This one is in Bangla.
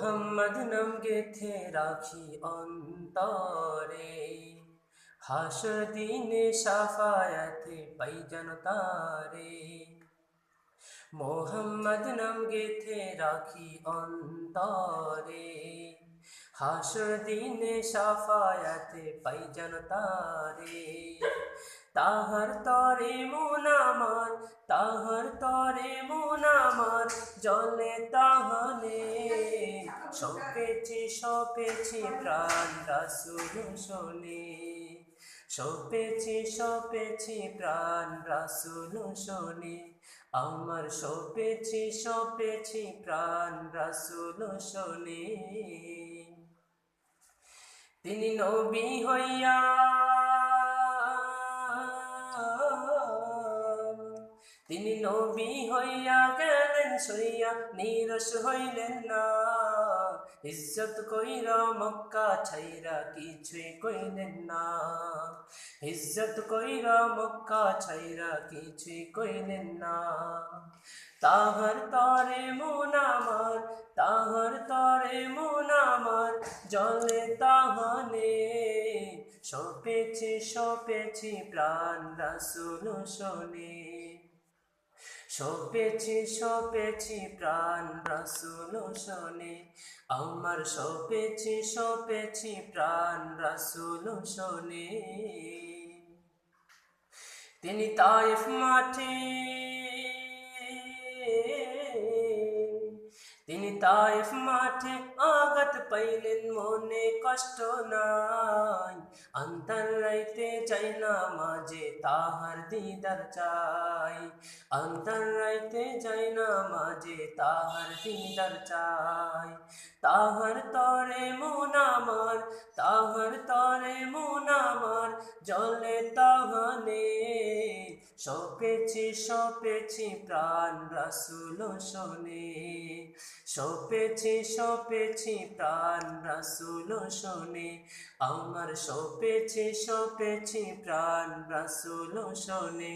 মোহাম্মদ নাম গেথে রাখি অন্তরে। হাসর দিনে সাফায়াতে পাই জনতারে। মোহাম্মদ নাম গেথে রাখি অন্তরে। হাসর দিনে সাফায়াতে পাই জনতারে। তাহার তরে মন তাহার তরে মন আমার জলে তাহলে। সপেছি সপেছি প্রাণ রাসুল শোনে। সপেছি সপেছি প্রাণ রাসুল শোনে। আমার সপেছি সপেছি প্রাণ রাসুল শোনে। তিনি নবী হইয়া তিনি নবী হইয়া গেলেন, সইয়া নিরস হইলেন না। ইজ্জত কইরা মক্কা ছাইরা কিছুই কইলেন না। ইজ্জত কইরা মক্কা ছাইরা কিছুই কইলেন না। তাহার তরে মন আমার, তাহার তরে মন আমার, জলে তাহলে সপেছি সপেছি প্রাণ রাসুল শোনে। সপেছি সপেছি প্রাণ রাসুল শোনে। আমার সপেছি সপেছি প্রাণ রাসুল শোনে। তিনি তাইফ মাঠে তিনি তাইফ মাঠে আঘাত পাইলেন, মনে কষ্ট নাই। অন্তর রাইতে চাই না মাঝে, তাহার দিদার চাই। অন্তর রাইতে চাই না মাঝে, তাহার দিদার চাই। তাহার তরে মন আমার, তাহার তরে মন আমার, জলে তাহলে সপেছি সপেছি প্রাণ রাসুল শোনে। সপেছি সপেছি প্রাণ রাসুল শোনে। আমার সপেছি সপেছি প্রাণ রাসুল শোনে।